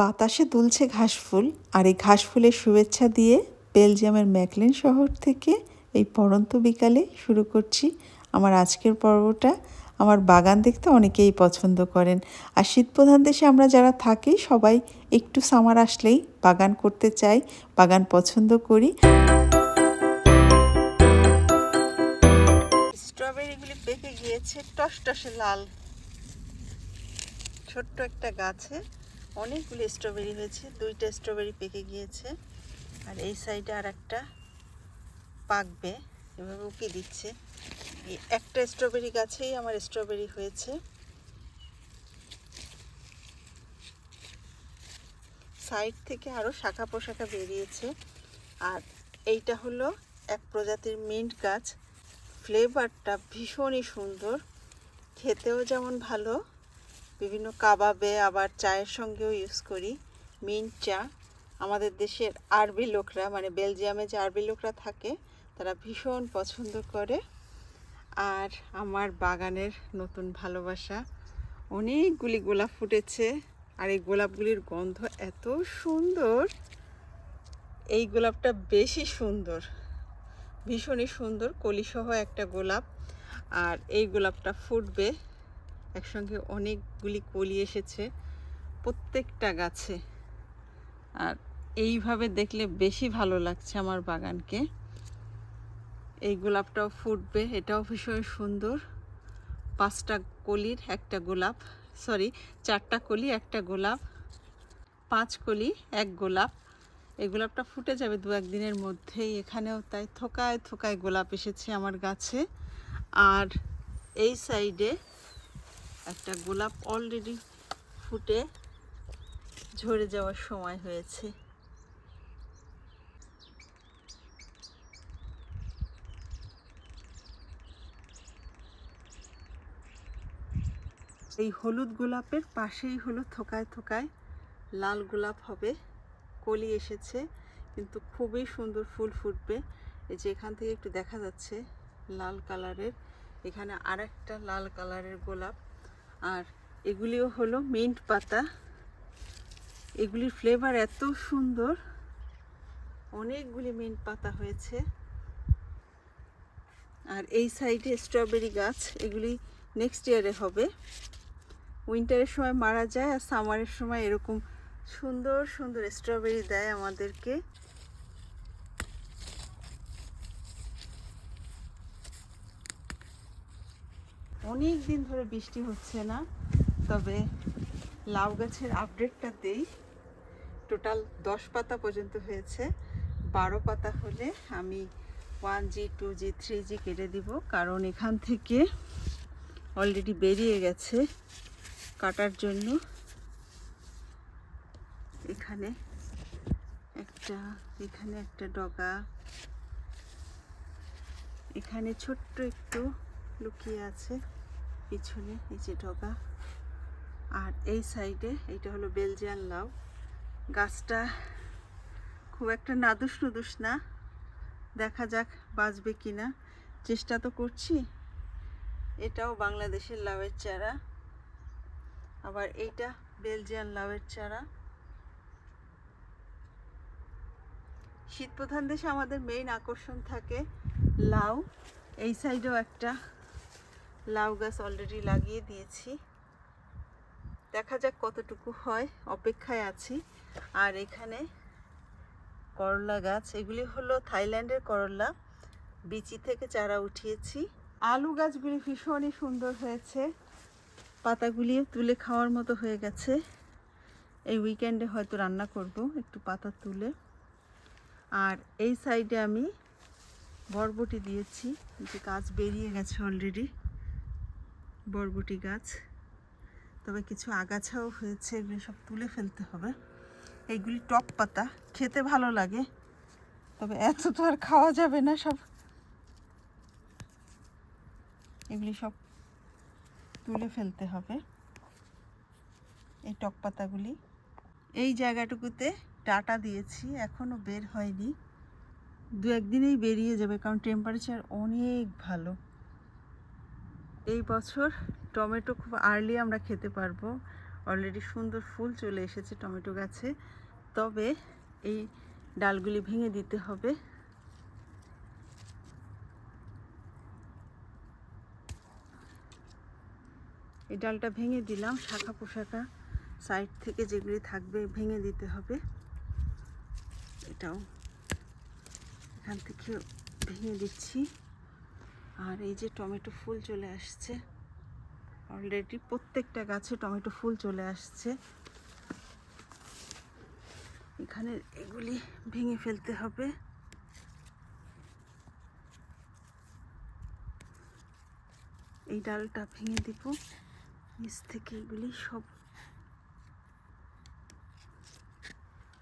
বাতাসে দুলছে ঘাসফুল আর এই ঘাসফুলের শুভেচ্ছা দিয়ে বেলজিয়ামের ম্যাকলেন শহর থেকে এই পড়ন্ত বিকালে শুরু করছি আমার আজকের পর্বটা। আমার বাগান দেখতে অনেকেই পছন্দ করেন। আর শীতপ্রধান দেশে আমরা যারা থাকি, সবাই একটু সামার আসলেই বাগান করতে চাই, বাগান পছন্দ করি। স্ট্রবেরিগুলি পেকে গিয়েছে, টসটসে লাল। ছোট্ট একটা গাছে। অনেকগুলি স্ট্রবেরি হয়েছে, দুইটা স্ট্রবেরি পেকে গিয়েছে। আর এই সাইডে আর একটা পাকবে, এভাবে উকি দিচ্ছে। এই একটা স্ট্রবেরি গাছেই আমার স্ট্রবেরি হয়েছে। সাইড থেকে আরও শাখা পোশাখা বেরিয়েছে। আর এইটা হলো এক প্রজাতির মিন্ট গাছ। ফ্লেভারটা ভীষণই সুন্দর, খেতেও যেমন ভালো বিভিন্ন কাবাবে, আবার চায়ের সঙ্গেও ইউজ করি। মিন্ট চা। আমাদের দেশের আরবি লোকরা মানে বেলজিয়ামে যে আরবি লোকরা থাকে, তারা ভীষণ পছন্দ করে। আর আমার বাগানের নতুন ভালোবাসা, অনেকগুলি গোলাপ ফুটেছে। আর এই গোলাপগুলির গন্ধ এত সুন্দর। এই গোলাপটা বেশি সুন্দর, ভীষণই সুন্দর। কলিসহ একটা গোলাপ। আর এই গোলাপটা ফুটবে। একসঙ্গে অনেকগুলি কলি এসেছে প্রত্যেকটা গাছে। আর এইভাবে দেখলে বেশি ভালো লাগছে আমার বাগানকে। এই গোলাপটাও ফুটবে, এটাও ভীষণ সুন্দর। পাঁচটা কলির একটা গোলাপ সরি চারটা কলি, একটা গোলাপ, পাঁচ কলি, এক গোলাপ। এই গোলাপটা ফুটে যাবে দু একদিনের মধ্যেই এখানেও, তাই থোকায় থোকায় গোলাপ এসেছে আমার গাছে। আর এই সাইডে একটা গোলাপ অলরেডি ফুটে ঝরে যাওয়ার সময় হয়েছে। এই হলুদ গোলাপের পাশেই হলো থোকায় থোকায় লাল গোলাপ হবে, কলি এসেছে, কিন্তু খুবই সুন্দর ফুল ফুটবে। এই যে এখান থেকে একটু দেখা যাচ্ছে লাল কালারের, এখানে আরেকটা লাল কালারের গোলাপ। আর এগুলিও হলো মিন্ট পাতা। এগুলির ফ্লেভার এত সুন্দর। অনেকগুলি মিন্ট পাতা হয়েছে। আর এই সাইডে স্ট্রবেরি গাছ, এগুলি নেক্সট ইয়ারে হবে। উইন্টারের সময় মারা যায় আর সামারের সময় এরকম সুন্দর সুন্দর স্ট্রবেরি দেয় আমাদেরকে। অনেক দিন ধরে বৃষ্টি হচ্ছে না, তবে লাউ গাছের আপডেটটা দেই। টোটাল দশ পাতা পর্যন্ত হয়েছে। বারো পাতা হলে আমি one G two G three G কেটে দিব, কারণ এখান থেকে অলরেডি বেরিয়ে গেছে কাটার জন্য। এখানে একটা এখানে একটা ডগা। এখানে ছোট্ট একটু লুকিয়ে আছে। পিছনে, নিচে ডগা আর এই সাইডে, এইটা হলো বেলজিয়ান লাউ। গাছটা খুব একটা নাদুস নুদুস না। দেখা যাক বাঁচবে কি না চেষ্টা তো করছি। এটাও বাংলাদেশের লাউয়ের চারা। আবার এইটা বেলজিয়ান লাউয়ের চারা। শীত প্রধান দেশে আমাদের মেইন আকর্ষণ থাকে লাউ। এই সাইডেও একটা। লাউ গাছ অলরেডি লাগিয়ে দিয়েছি। দেখা যাক কতটুকু হয়, অপেক্ষায় আছি। আর এখানে করলা গাছ, এগুলি হলো থাইল্যান্ডের করলা। বিচি থেকে চারা উঠিয়েছি। আলু গাছগুলি ভীষণই সুন্দর হয়েছে। পাতাগুলিও তুলে খাওয়ার মতো হয়ে গেছে। এই উইকেন্ডে হয়তো রান্না করব, একটু পাতা তুলে। আর এই সাইডে আমি বরবটি দিয়েছি। যে গাছ বেরিয়ে গেছে অলরেডি বরবটি গাছ। তবে কিছু আগাছাও হয়েছে, এগুলি সব তুলে ফেলতে হবে। এইগুলি টক পাতা, খেতে ভালো লাগে। তবে এত তো আর খাওয়া যাবে না সব। এগুলি সব তুলে ফেলতে হবে, এই টক পাতাগুলি। এই জায়গাটুকুতে টাটা দিয়েছি এখনও বের হয়নি। দু একদিনেই বেরিয়ে যাবে, কারণ টেম্পারেচার অনেক ভালো। এই বছর টমেটো খুব আর্লি আমরা খেতে পারব। অলরেডি সুন্দর ফুল চলে এসেছে টমেটো গাছে। তবে এই ডালগুলি ভেঙে দিতে হবে। এই ডালটা ভেঙে দিলাম, শাখা পোশাকা সাইড থেকে যেগুলি থাকবে ভেঙে দিতে হবে। এটাও এখান থেকে ভেঙে দিচ্ছি। আর এই যে টমেটো ফুল চলে আসছে। অলরেডি প্রত্যেকটা গাছে টমেটো ফুল চলে আসছে। এখানে এগুলি ভেঙে ফেলতে হবে। এই ডালটা ভেঙে দিব। নিচ থেকে এগুলি সব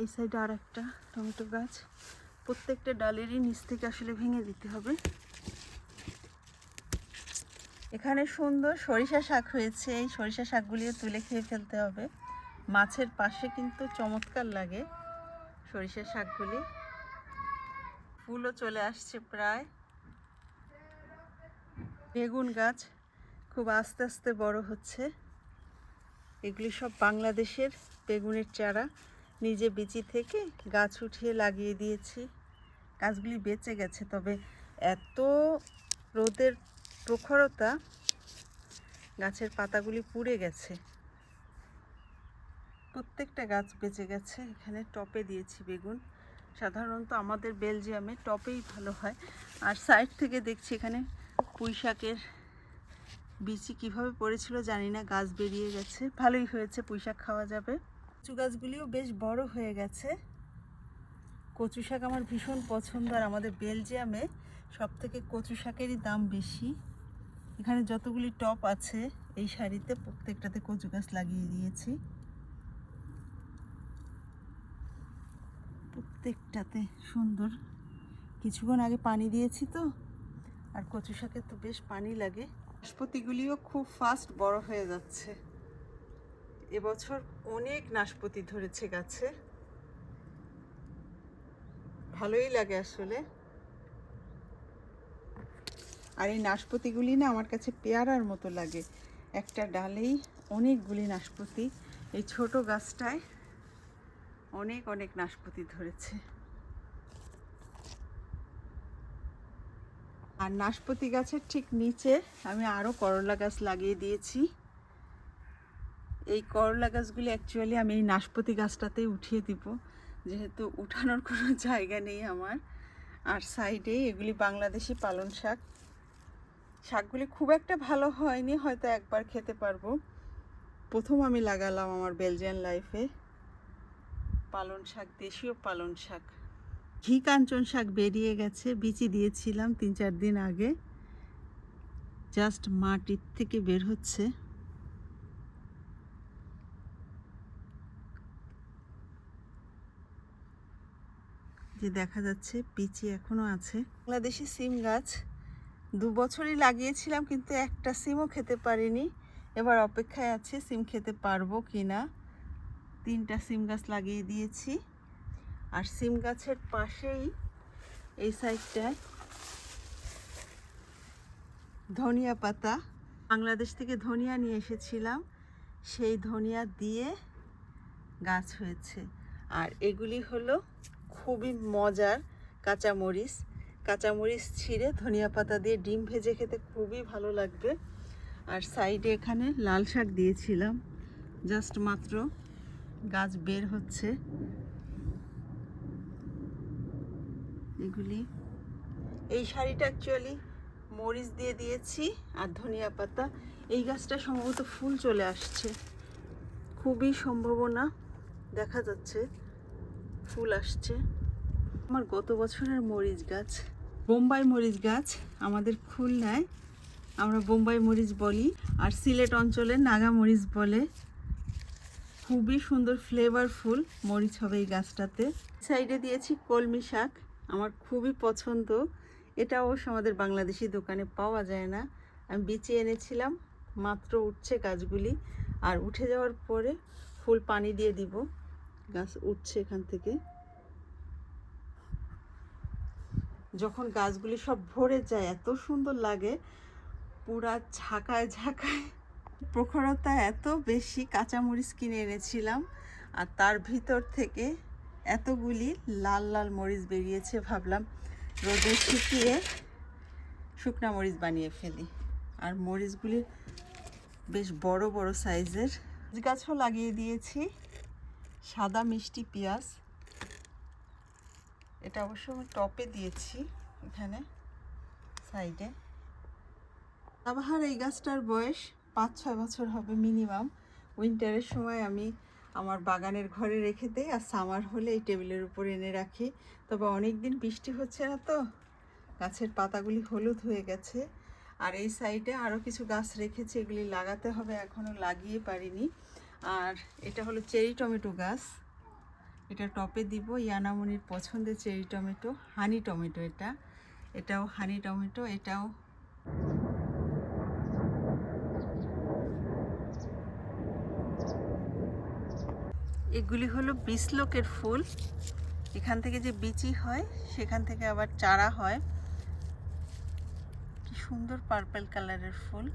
এই সাইডে আর একটা টমেটো গাছ। প্রত্যেকটা ডালেরই নিচ থেকে আসলে ভেঙে দিতে হবে। এখানে সুন্দর সরিষা শাক হয়েছে। এই সরিষা শাকগুলিও তুলে খেয়ে ফেলতে হবে। মাছের পাশে কিন্তু চমৎকার লাগে সরিষা শাকগুলি। ফুলও চলে আসছে প্রায়। বেগুন গাছ খুব আস্তে আস্তে বড় হচ্ছে। এগুলি সব বাংলাদেশের বেগুনের চারা। নিজে বিচি থেকে গাছ উঠিয়ে লাগিয়ে দিয়েছি। গাছগুলি বেঁচে গেছে, তবে এত রোদের প্রখরতা গাছের পাতাগুলি পুড়ে গেছে। প্রত্যেকটা গাছ বেঁচে গেছে। এখানে টপে দিয়েছি বেগুন। সাধারণত আমাদের বেলজিয়ামে টপেই ভালো হয়। আর সাইড থেকে দেখছি এখানে পুঁই শাকের বিচি কীভাবে পড়েছিল জানি না, গাছ বেরিয়ে গেছে। ভালোই হয়েছে, পুঁই শাক খাওয়া যাবে। কচু গাছগুলিও বেশ বড় হয়ে গেছে। কচু শাক আমার ভীষণ পছন্দ। আর আমাদের বেলজিয়ামে সব থেকে কচু শাকেরই দাম বেশি। এখানে যতগুলি টপ আছে, এই শাড়িতে প্রত্যেকটাতে কচু গাছ লাগিয়ে দিয়েছি। প্রত্যেকটাতে সুন্দর। কিছুক্ষণ আগে পানি দিয়েছি তো, আর কচু শাকে তো বেশ পানি লাগে। নাশপাতিগুলিও খুব ফাস্ট বড় হয়ে যাচ্ছে। এবছর অনেক নাশপাতি ধরেছে গাছে। ভালোই লাগে আসলে। আর এই নাশপাতিগুলি না আমার কাছে পেয়ারার মতো লাগে। একটা ডালেই অনেকগুলি নাশপাতি। এই ছোট গাছটায় অনেক অনেক নাশপাতি ধরেছে। আর নাশপাতি গাছের ঠিক নিচে আমি আরও করলা গাছ লাগিয়ে দিয়েছি। এই করলা গাছগুলি অ্যাকচুয়ালি আমি এই নাশপাতি গাছটাতেই উঠিয়ে দিব। যেহেতু উঠানোর কোনো জায়গা নেই আমার। আর সাইডে এগুলি বাংলাদেশি পালন শাক। শাকগুলি খুব একটা ভালো হয়নি, হয়তো একবার খেতে পারব। প্রথম আমি লাগালাম আমার বেলজিয়ান লাইফে পালন শাক, দেশীয় পালন শাক। ঘি কাঞ্চন শাক বেরিয়ে গেছে, বিচি দিয়েছিলাম তিন চার দিন আগে। জাস্ট মাটির থেকে বের হচ্ছে। যে দেখা যাচ্ছে পিচি এখনও আছে। বাংলাদেশি সিম গাছ। দু বছরই লাগিয়েছিলাম, কিন্তু একটা সিমও খেতে পারিনি। এবার অপেক্ষায় আছে, সিম খেতে পারব কি না তিনটা সিম গাছ লাগিয়ে দিয়েছি। আর সিম গাছের পাশেই এই সাইডটায় ধনিয়া পাতা। বাংলাদেশ থেকে ধনিয়া নিয়ে এসেছিলাম। সেই ধনিয়া দিয়ে গাছ হয়েছে। আর এগুলি হলো খুবই মজার কাঁচামরিচ। কাঁচামরিচ ছিঁড়ে ধনিয়া পাতা দিয়ে ডিম ভেজে খেতে খুবই ভালো লাগবে। আর সাইডে এখানে লাল শাক দিয়েছিলাম। জাস্ট মাত্র গাছ বের হচ্ছে। এগুলি। এই শাড়িটা অ্যাকচুয়ালি মরিচ দিয়ে দিয়েছি আর ধনিয়া পাতা। এই গাছটা সম্ভবত ফুল চলে আসছে। খুবই সম্ভাবনা দেখা যাচ্ছে। ফুল আসছে। আমার গত বছরের মরিচ গাছ। বোম্বাই মরিচ গাছ আমাদের খুলনায়, আমরা বোম্বাই মরিচ বলি। আর সিলেট অঞ্চলে নাগা মরিচ বলে। খুবই সুন্দর ফ্লেভারফুল মরিচ হবে এই গাছটাতে। সাইডে দিয়েছি কলমি শাক, আমার খুবই পছন্দ। এটা অবশ্য আমাদের বাংলাদেশি দোকানে পাওয়া যায় না। আমি বিচে এনেছিলাম, মাত্র উঠছে গাছগুলি। আর উঠে যাওয়ার পরে ফুল পানি দিয়ে দিব। গাছ উঠছে এখান থেকে। যখন গাছগুলি সব ভরে যায়, এত সুন্দর লাগে। পুরা ঝাঁকায় ঝাঁকায়। প্রখরতা এত বেশি কাঁচামরিচ কিনে এনেছিলাম, আর তার ভিতর থেকে এতগুলি লাল লাল মরিচ বেরিয়েছে ভাবলাম রোদে শুকিয়ে শুকনা মরিচ বানিয়ে ফেলি। আর মরিচগুলি বেশ বড় বড় সাইজের। গাছও লাগিয়ে দিয়েছি। সাদা মিষ্টি পেঁয়াজ। এটা অবশ্য আমি টপে দিয়েছি এখানে, সাইডে। আবার এই গাছটার বয়স পাঁচ ছয় বছর হবে মিনিমাম। উইন্টারের সময় আমি আমার বাগানের ঘরে রেখে দেই আর সামার হলে এই টেবিলের উপর এনে রাখি। তবে অনেক দিন বৃষ্টি হচ্ছে না তো, গাছের পাতাগুলি হলুদ হয়ে গেছে। আর এই সাইডে আরও কিছু গাছ রেখেছি, এগুলি লাগাতে হবে এখনও লাগিয়ে পারিনি। আর এটা হলো চেরি টমেটো গাছ। এটা টপে দিব। ইয়ানামনির পছন্দের চেরি টমেটো, হানি টমেটো এটা। এটাও হানি টমেটো, এটাও এগুলি হলো বিসলোকের ফুল। এখান থেকে যে বিচি হয়, সেখান থেকে আবার চারা হয়। কি সুন্দর পার্পল কালারের ফুল।